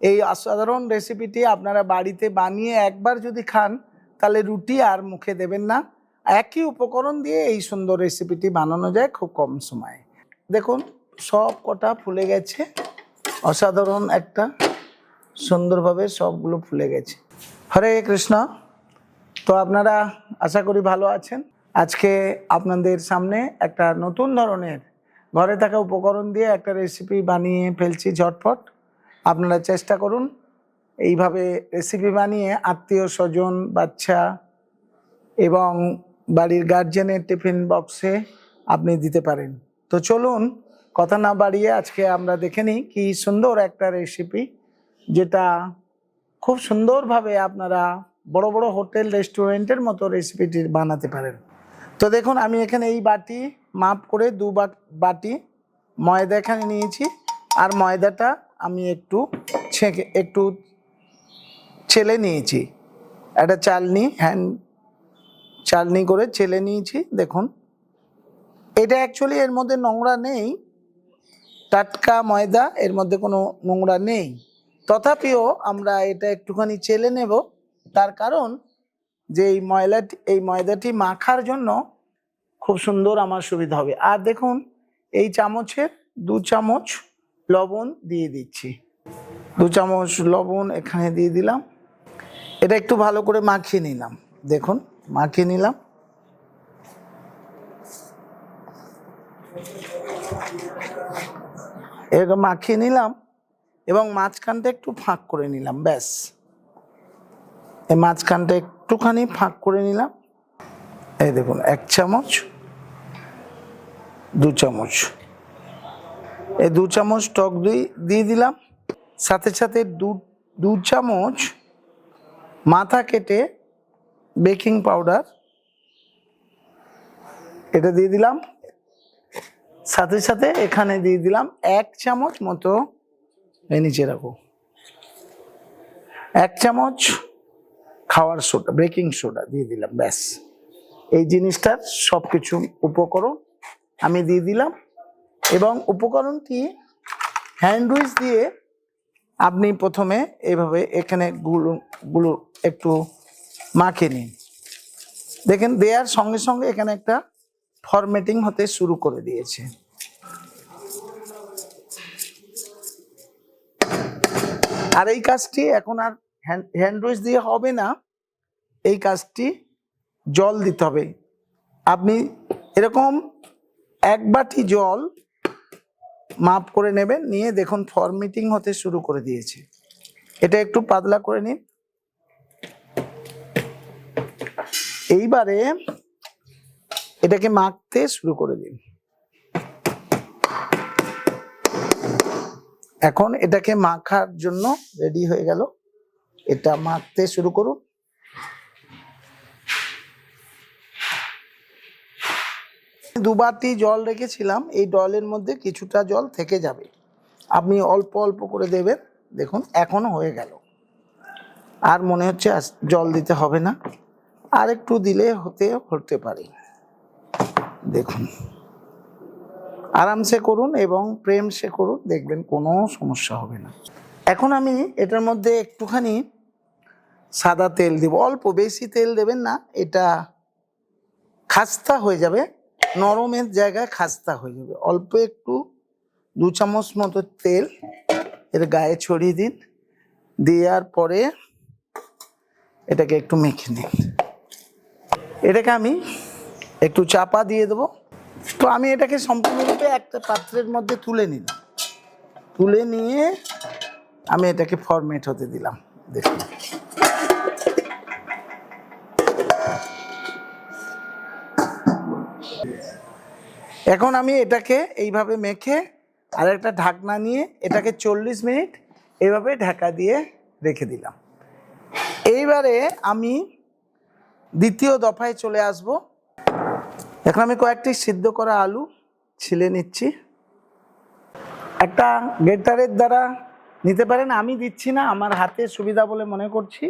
এই অসাধারণ রেসিপিটি আপনারা বাড়িতে বানিয়ে একবার যদি খান, তাহলে রুটি আর মুখে দেবেন না। একই উপকরণ দিয়ে এই সুন্দর রেসিপিটি বানানো যায় খুব কম সময়ে। দেখুন, সব কটা ফুলে গেছে। অসাধারণ একটা, সুন্দরভাবে সবগুলো ফুলে গেছে। হরে কৃষ্ণ। তো আপনারা আশা করি ভালো আছেন। আজকে আপনাদের সামনে একটা নতুন ধরনের, ঘরে থাকা উপকরণ দিয়ে একটা রেসিপি বানিয়ে ফেলছি ঝটপট। আপনারা চেষ্টা করুন এইভাবে রেসিপি বানিয়ে আত্মীয় স্বজন, বাচ্চা এবং বাড়ির গার্জেনের টিফিন বক্সে আপনি দিতে পারেন। তো চলুন, কথা না বাড়িয়ে আজকে আমরা দেখে নিই কি সুন্দর একটা রেসিপি যেটা খুব সুন্দরভাবে আপনারা বড় বড় হোটেল রেস্টুরেন্টের মতো রেসিপিটি বানাতে পারেন। তো দেখুন, আমি এখানে এই বাটি মাপ করে দু বাটি ময়দা এখানে নিয়েছি। আর ময়দাটা আমি একটু ছেঁকে, একটু ছেলে নিয়েছি। একটা চালনি হ্যান্ড চালনি করে ছেলে নিয়েছি, দেখুন। এটা অ্যাকচুয়ালি এর মধ্যে নোংরা নেই। টাটকা ময়দা, এর মধ্যে কোনো নোংরা নেই। তথাপিও আমরা এটা একটুখানি চেলে নেব। তার কারণ যে এই ময়লাটি, এই ময়দাটি মাখার জন্য খুব সুন্দর আমার সুবিধা হবে। আর দেখুন, এই চামচের দু চামচ লবণ দিয়ে দিচ্ছি। দু চামচ লবণ এখানে দিয়ে দিলাম। এটা একটু ভালো করে মাখিয়ে নিলাম। দেখুন, মাখিয়ে নিলাম। এরকম মাখিয়ে নিলাম এবং মাঝখানটা একটু ফাঁক করে নিলাম, ব্যাস। এই মাঝখানটা একটুখানি ফাঁক করে নিলাম। এই দেখুন, এক চামচ, দু চামচ। এই দু চামচ টক দই দিয়ে দিলাম। সাথে সাথে দু দু চামচ মাথা কেটে বেকিং পাউডার এটা দিয়ে দিলাম। সাথে সাথে এখানে দিয়ে দিলাম এক চামচ মতো, এই নিচে রাখো। এক চামচ খাওয়ার সোডা, বেকিং সোডা দিয়ে দিলাম, ব্যাস। এই জিনিসটার সব কিছু উপকরণ আমি দিয়ে দিলাম। এবং উপকরণটি হ্যান্ড উইচ দিয়ে আপনি প্রথমে এইভাবে এখানে গুলো গুলো একটু মাখিয়ে নিন। দেখেন দেওয়ার সঙ্গে সঙ্গে এখানে একটা ফরমেটিং হতে শুরু করে দিয়েছে। আর এই কাজটি এখন আর হ্যান্ড ওয়াশ দিয়ে হবে না। এই কাজটি জল দিতে হবে। আপনি এরকম এক বাটি জল মাপ করে নেবেন, নিয়ে দেখুন ফরমেটিং হতে শুরু করে দিয়েছে। এটা একটু পাতলা করে নিন। এইবারে এটাকে মাখতে শুরু করে দিন। এখন এটাকে মাখার জন্য রেডি হয়ে গেল। এটা মাখতে শুরু করুন। দুবারটি জল রেখেছিলাম, এই ডলের মধ্যে কিছুটা জল থেকে যাবে। আপনি অল্প অল্প করে দেবেন, দেখুন এখনও হয়ে গেল। আর মনে হচ্ছে জল দিতে হবে না। আর একটু দিলে হতে হতে পারে। দেখুন। আরামসে করুন এবং প্রেম সে করুন, দেখবেন কোনো সমস্যা হবে না। এখন আমি এটার মধ্যে একটুখানি সাদা তেল দিব। অল্প বেশি তেল দেবেন না, এটা খাস্তা হয়ে যাবে। নরমের জায়গায় খাস্তা হয়ে যাবে। অল্প একটু দু চামচ মতো তেল এর গায়ে ছড়িয়ে দিন। দেওয়ার পরে এটাকে একটু মেখে নিন। এটাকে আমি একটু চাপা দিয়ে দেবো। তো আমি এটাকে সম্পূর্ণরূপে একটা পাত্রের মধ্যে তুলে নিলাম। তুলে নিয়ে আমি এটাকে ফরমেট হতে দিলাম। দেখুন। এখন আমি এটাকে এইভাবে মেখে আর একটা ঢাকনা নিয়ে এটাকে চল্লিশ মিনিট এইভাবে ঢাকা দিয়ে রেখে দিলাম। এইবারে আমি দ্বিতীয় দফায় চলে আসব। এখন আমি কয়েকটি সিদ্ধ করা আলু ছিলে নিচ্ছি। একটা গেটারের দ্বারা নিতে পারেন, আমি দিচ্ছি না, আমার হাতে সুবিধা বলে মনে করছি।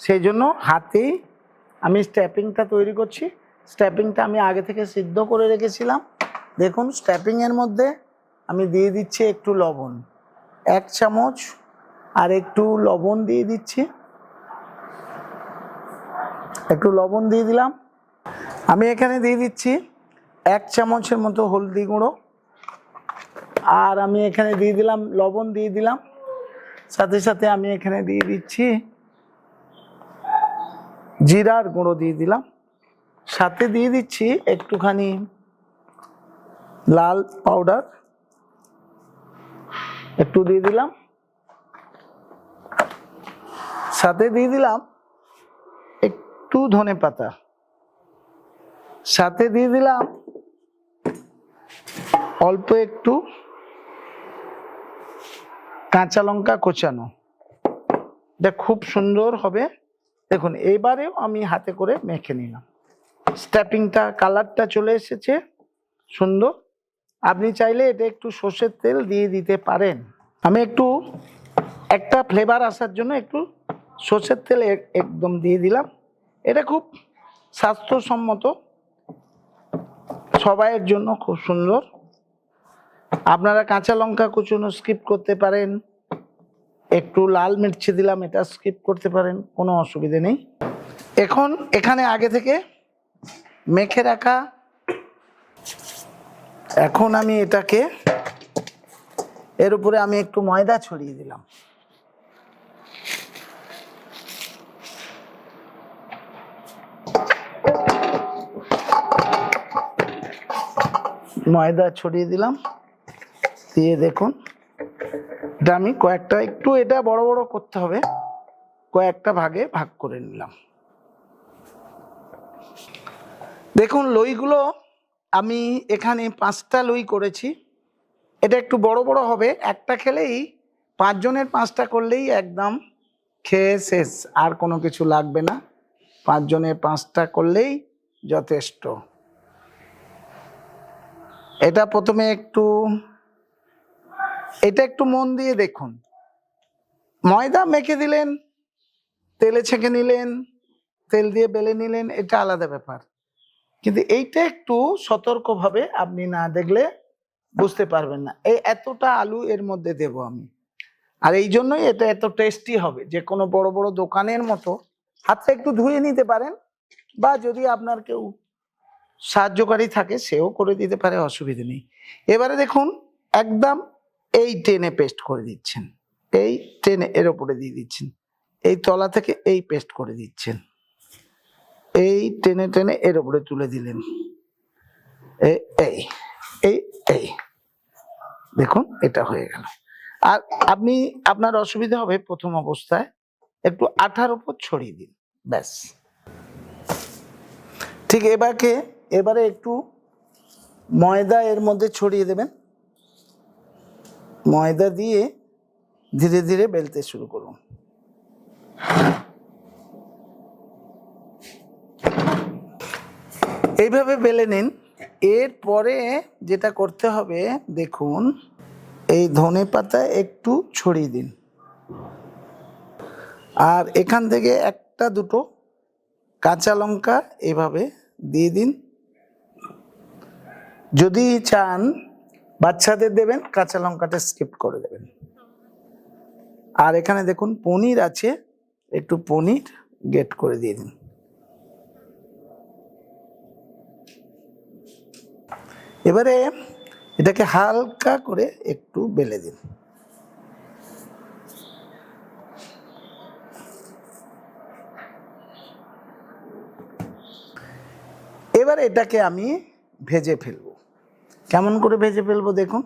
সেই জন্য হাতেই আমি স্ট্যাপিংটা তৈরি করছি। স্ট্যাপিংটা আমি আগে থেকে সিদ্ধ করে রেখেছিলাম। দেখুন স্ট্যাপিংয়ের মধ্যে আমি দিয়ে দিচ্ছি একটু লবণ। এক চামচ আর একটু লবণ দিয়ে দিচ্ছি। একটু লবণ দিয়ে দিলাম। আমি এখানে দিয়ে দিচ্ছি এক চামচের মতো হলদি গুঁড়ো। আর আমি এখানে দিয়ে দিলাম, লবণ দিয়ে দিলাম। সাথে সাথে আমি এখানে দিয়ে দিচ্ছি জিরার গুঁড়ো দিয়ে দিলাম। সাথে দিয়ে দিচ্ছি একটুখানি লাল পাউডার। একটু দিয়ে দিলাম। সাথে দিয়ে দিলাম একটু ধনে পাতা। সাথে দিয়ে দিলাম অল্প একটু কাঁচা লঙ্কা কোচানো। এটা খুব সুন্দর হবে। দেখুন, এবারেও আমি হাতে করে মেখে নিলাম। স্ট্যাপিংটা, কালারটা চলে এসেছে। সুন্দর। আপনি চাইলে এটা একটু সর্ষের তেল দিয়ে দিতে পারেন। আমি একটু, একটা ফ্লেভার আসার জন্য একটু সর্ষের তেল এক- একদম দিয়ে দিলাম। এটা খুব স্বাস্থ্যসম্মত। সবাইয়ের জন্য খুব সুন্দর। আপনারা কাঁচা লঙ্কা কুচুনো স্কিপ করতে পারেন। একটু লাল মির্চি দিলাম, এটা স্কিপ করতে পারেন, কোনো অসুবিধে নেই। এখন এখানে আগে থেকে মেখে রাখা এখন আমি এটাকে, এর উপরে আমি একটু ময়দা ছড়িয়ে দিলাম। ময়দা ছড়িয়ে দিলাম। দিয়ে দেখুন, এটা আমি কয়েকটা, একটু এটা বড় বড় করতে হবে। কয়েকটা ভাগে ভাগ করে নিলাম। দেখুন, লইগুলো আমি এখানে পাঁচটা লই করেছি। এটা একটু বড় বড় হবে। একটা খেলেই পাঁচজনের পাঁচটা করলেই একদম খেয়ে শেষ, আর কোনো কিছু লাগবে না। পাঁচজনের পাঁচটা করলেই যথেষ্ট। এটা প্রথমে একটু, এটা একটু মন দিয়ে দেখুন। ময়দা মেখে দিলেন, তেলে ছেঁকে নিলেন, তেল দিয়ে বেলে নিলেন, এটা আলাদা ব্যাপার। কিন্তু এইটা একটু সতর্কভাবে আপনি না দেখলে বুঝতে পারবেন না। এই এতটা আলু এর মধ্যে দেব আমি। আর এই জন্যই এটা এত টেস্টি হবে যে কোনো বড় বড় দোকানের মতো হাতটা একটু ধুয়ে নিতে পারেন বা যদি আপনার কেউ সাহায্যকারী থাকে সেও করে দিতে পারে, অসুবিধে নেই। এবারে দেখুন, একদম এই টেনে পেস্ট করে দিচ্ছেন। এই টেনে এর ওপরে দিয়ে দিচ্ছেন। এই তলা থেকে এই পেস্ট করে দিচ্ছেন। এই টেনে টেনে এর উপরে তুলে দিলেন। এই এই এই। দেখুন, এটা হয়ে গেল। আর আপনি, আপনার অসুবিধা হবে প্রথম অবস্থায়। একটু আঠার উপর ছড়িয়ে দিন, ব্যাস। ঠিক এবারকে, এবারে একটু ময়দা এর মধ্যে ছড়িয়ে দেবেন। ময়দা দিয়ে ধীরে ধীরে বেলতে শুরু করুন। এইভাবে বেলে নিন। এরপরে যেটা করতে হবে, দেখুন, এই ধনে পাতা একটু ছড়িয়ে দিন। আর এখান থেকে একটা দুটো কাঁচা লঙ্কা এভাবে দিয়ে দিন। যদি চান, বাচ্চাদের দেবেন, কাঁচা লঙ্কাটা স্কিপ করে দেবেন। আর এখানে দেখুন, পনির আছে, একটু পনির গেট করে দিয়ে দিন। এবারে এটাকে হালকা করে একটু বেলে দিন। এবার এটাকে আমি ভেজে ফেলব। কেমন করে ভেজে ফেলব দেখুন।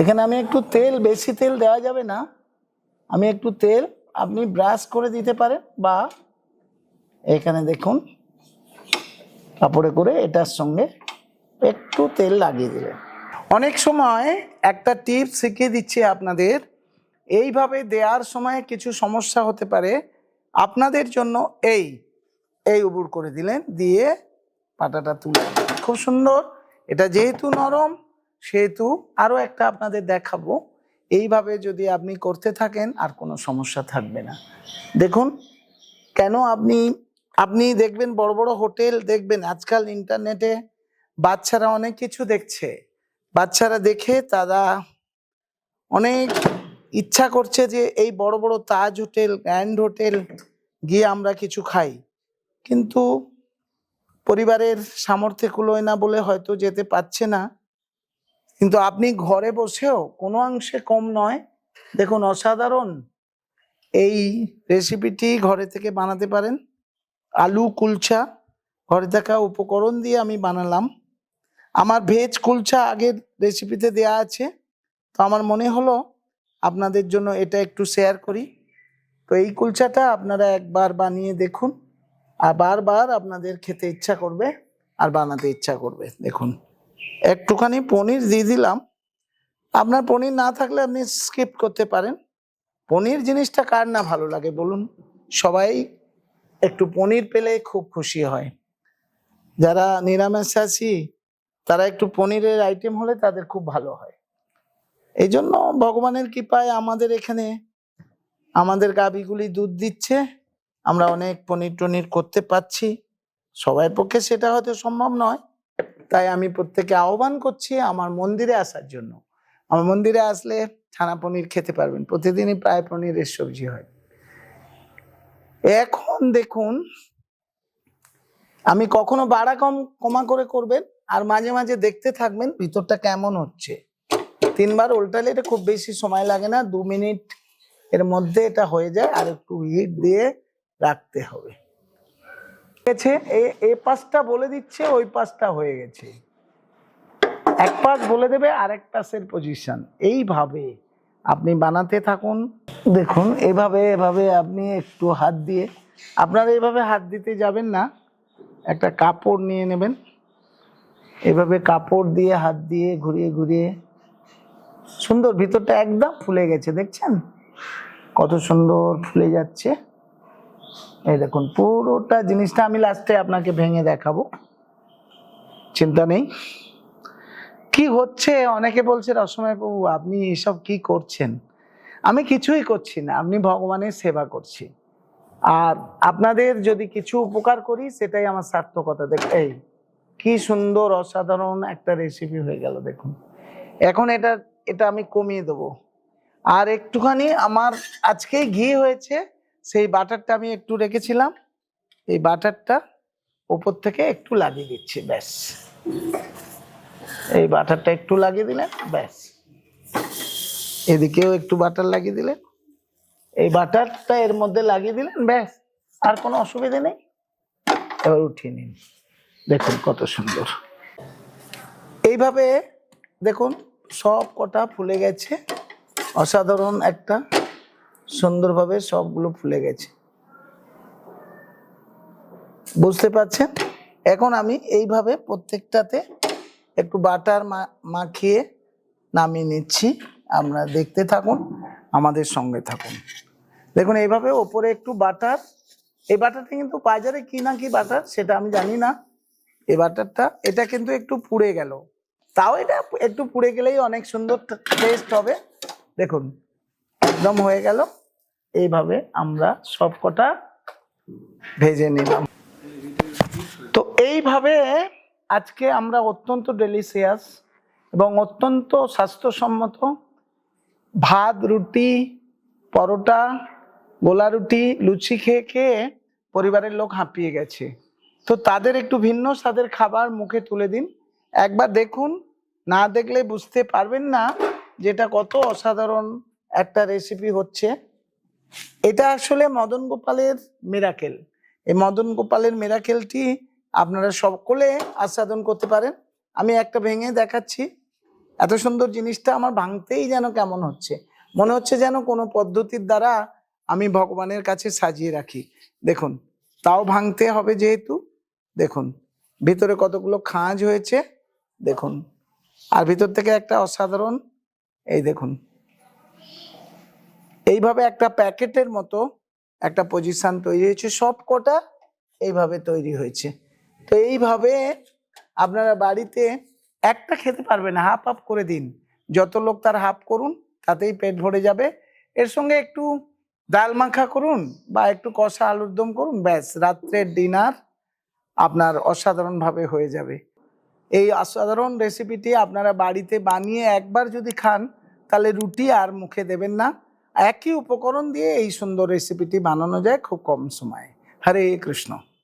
এখানে আমি একটু তেল, বেশি তেল দেওয়া যাবে না। আমি একটু তেল আপনি ব্রাশ করে দিতে পারেন বা এখানে দেখুন, কাপড়ে করে এটার সঙ্গে একটু তেল লাগিয়ে দিলেন। অনেক সময় একটা টিপস শিখিয়ে দিচ্ছি আপনাদের। এইভাবে দেওয়ার সময় কিছু সমস্যা হতে পারে। আপনাদের জন্য এই এই উবুর করে দিলেন, দিয়ে পাটাটা তুলে খুব সুন্দর। এটা যেহেতু নরম, সেহেতু আরও একটা আপনাদের দেখাবো। এইভাবে যদি আপনি করতে থাকেন, আর কোনো সমস্যা থাকবে না। দেখুন, কেন আপনি আপনি দেখবেন বড় বড় হোটেল, দেখবেন আজকাল ইন্টারনেটে বাচ্চারা অনেক কিছু দেখছে। বাচ্চারা দেখে তারা অনেক ইচ্ছা করছে যে এই বড় বড় তাজ হোটেল, গ্র্যান্ড হোটেল গিয়ে আমরা কিছু খাই। কিন্তু পরিবারের সামর্থ্য কুলোয় না বলে হয়তো যেতে পারছে না। কিন্তু আপনি ঘরে বসেও কোনো অংশে কম নয়। দেখুন, অসাধারণ এই রেসিপিটি ঘরে থেকে বানাতে পারেন। আলু কুলচা, ঘরে থাকা উপকরণ দিয়ে আমি বানালাম। আমার ভেজ কুলচা আগের রেসিপিতে দেয়া আছে। তো আমার মনে হলো আপনাদের জন্য এটা একটু শেয়ার করি। তো এই কুলচাটা আপনারা একবার বানিয়ে দেখুন। আর বারবার আপনাদের খেতে ইচ্ছা করবে আর বানাতে ইচ্ছা করবে। দেখুন, একটুখানি পনির দিয়ে দিলাম। আপনার পনির না থাকলে আপনি স্কিপ করতে পারেন। পনির জিনিসটা কার না ভালো লাগে বলুন? সবাই একটু পনির পেলে খুব খুশি হয়। যারা নিরামিষ নিরামিষাশী তারা একটু পনিরের আইটেম হলে তাদের খুব ভালো হয়। এই জন্য ভগবানের কৃপায় আমাদের এখানে আমাদের গাভীগুলি দুধ দিচ্ছে। আমরা অনেক পনির টনির করতে পারছি। সবার পক্ষে সেটা হয়তো সম্ভব নয়। তাই আমি প্রত্যেকে আহ্বান করছি আমার মন্দিরে আসার জন্য। আমার মন্দিরে আসলে ছানা পনির খেতে পারবেন। প্রতিদিনই প্রায় পনিরের সবজি হয়। এখন দেখুন আমি কখনো বাড়া কম, কমা করে করবেন আর মাঝে মাঝে দেখতে থাকবেন ভিতরটা কেমন হচ্ছে। তিনবার উল্টালে এটা খুব বেশি সময় লাগে না, দু মিনিট এর মধ্যে এটা হয়ে যায় আর একটু হিট দিয়ে রাখতে হবে। গেছে, এ পাশটা বলে দিচ্ছে, ওই পাশটা হয়ে গেছে। এক পাশ বলে দেবে, আরেক পাশের পজিশন এইভাবে আপনি বানাতে থাকুন। দেখুন, এভাবে এভাবে আপনি একটু হাত দিয়ে, আপনারা এভাবে হাত দিতে যাবেন না। একটা কাপড় নিয়ে নেবেন। এভাবে কাপড় দিয়ে, হাত দিয়ে ঘুরিয়ে ঘুরিয়ে। সুন্দর, ভিতরটা একদম ফুলে গেছে, দেখছেন? কত সুন্দর ফুলে যাচ্ছে। এই দেখুন, পুরোটা জিনিসটা আমি লাস্টে আপনাকে ভেঙে দেখাবো। চিন্তা নেই। কি হচ্ছে? অনেকে বলছে রসময় বাবু আপনি এসব কি করছেন? আমি কিছুই করছি না, আপনি ভগবানের সেবা করছি আর আপনাদের যদি কিছু উপকার করি, সেটাই আমার সার্থকতা। দেখ, এই কি সুন্দর, অসাধারণ একটা রেসিপি হয়ে গেল, দেখুন। এখন এটা এটা আমি কমিয়ে দেবো। আর একটুখানি আমার আজকেই ঘি হয়েছে, সেই বাটারটা আমি একটু রেখেছিলাম। এই বাটারটা ওপর থেকে একটু লাগিয়ে দিচ্ছি, ব্যাস। এই বাটারটা একটু লাগিয়ে দিলেন, ব্যাস। এদিকেও একটু বাটার লাগিয়ে দিলেন। এই বাটারটা এর মধ্যে লাগিয়ে দিলেন, ব্যাস, আর কোনো অসুবিধা নেই। এবার উঠিয়ে নিন। দেখুন কত সুন্দর। এইভাবে দেখুন, সব কটা ফুলে গেছে। অসাধারণ একটা সুন্দরভাবে সবগুলো ফুলে গেছে। বুঝতে পারছেন? এখন আমি এইভাবে প্রত্যেকটাতে একটু বাটার মাখিয়ে নামিয়ে নিচ্ছি। আপনারা দেখতে থাকুন। আমাদের সঙ্গে থাকুন। দেখুন, এইভাবে ওপরে একটু বাটার। এই বাটারটা কিন্তু বাজারে কি না কি বাটার সেটা আমি জানি না। এই বাটারটা, এটা কিন্তু একটু পুড়ে গেল। তাও এটা একটু পুড়ে গেলেই অনেক সুন্দর টেস্ট হবে। দেখুন, একদম হয়ে গেল। এইভাবে আমরা সব কটা ভেজে নিলাম। তো এইভাবে আজকে আমরা অত্যন্ত ডেলিশিয়াস এবং অত্যন্ত স্বাস্থ্যসম্মত ভাত, রুটি, পরোটা, গোলা রুটি, লুচি খেয়ে খেয়ে পরিবারের লোক হাঁপিয়ে গেছে। তো তাদের একটু ভিন্ন স্বাদের খাবার মুখে তুলে দিন। একবার দেখুন, না দেখলে বুঝতে পারবেন না যেটা কত অসাধারণ একটা রেসিপি হচ্ছে। এটা আসলে মদন গোপালের মিরাকেল এই মদন গোপালের মিরাকেলটি আপনারা সকলে আস্বাদন করতে পারেন। আমি একটা ভেঙে দেখাচ্ছি। এত সুন্দর জিনিসটা আমার ভাঙতেই যেন কেমন হচ্ছে। মনে হচ্ছে যেন কোনো পদ্ধতির দ্বারা আমি ভগবানের কাছে সাজিয়ে রাখি। দেখুন, তাও ভাঙতে হবে যেহেতু। দেখুন, ভিতরে কতগুলো খাঁজ হয়েছে। দেখুন, আর ভিতর থেকে একটা অসাধারণ, এই দেখুন। এইভাবে একটা প্যাকেটের মতো একটা পজিশন তৈরি হয়েছে। সব কটা এইভাবে তৈরি হয়েছে। তো এইভাবে আপনারা বাড়িতে একটা খেতে পারবেন হাফ হাফ করে দিন। যত লোক তার হাফ করুন, তাতেই পেট ভরে যাবে। এর সঙ্গে একটু ডাল মাখা করুন বা একটু কষা আলুর দম করুন, ব্যাস, রাত্রের ডিনার আপনার অসাধারণভাবে হয়ে যাবে। এই অসাধারণ রেসিপিটি আপনারা বাড়িতে বানিয়ে একবার যদি খান, তাহলে রুটি আর মুখে দেবেন না। একই উপকরণ দিয়ে এই সুন্দর রেসিপিটি বানানো যায় খুব কম সময়ে। হরে কৃষ্ণ।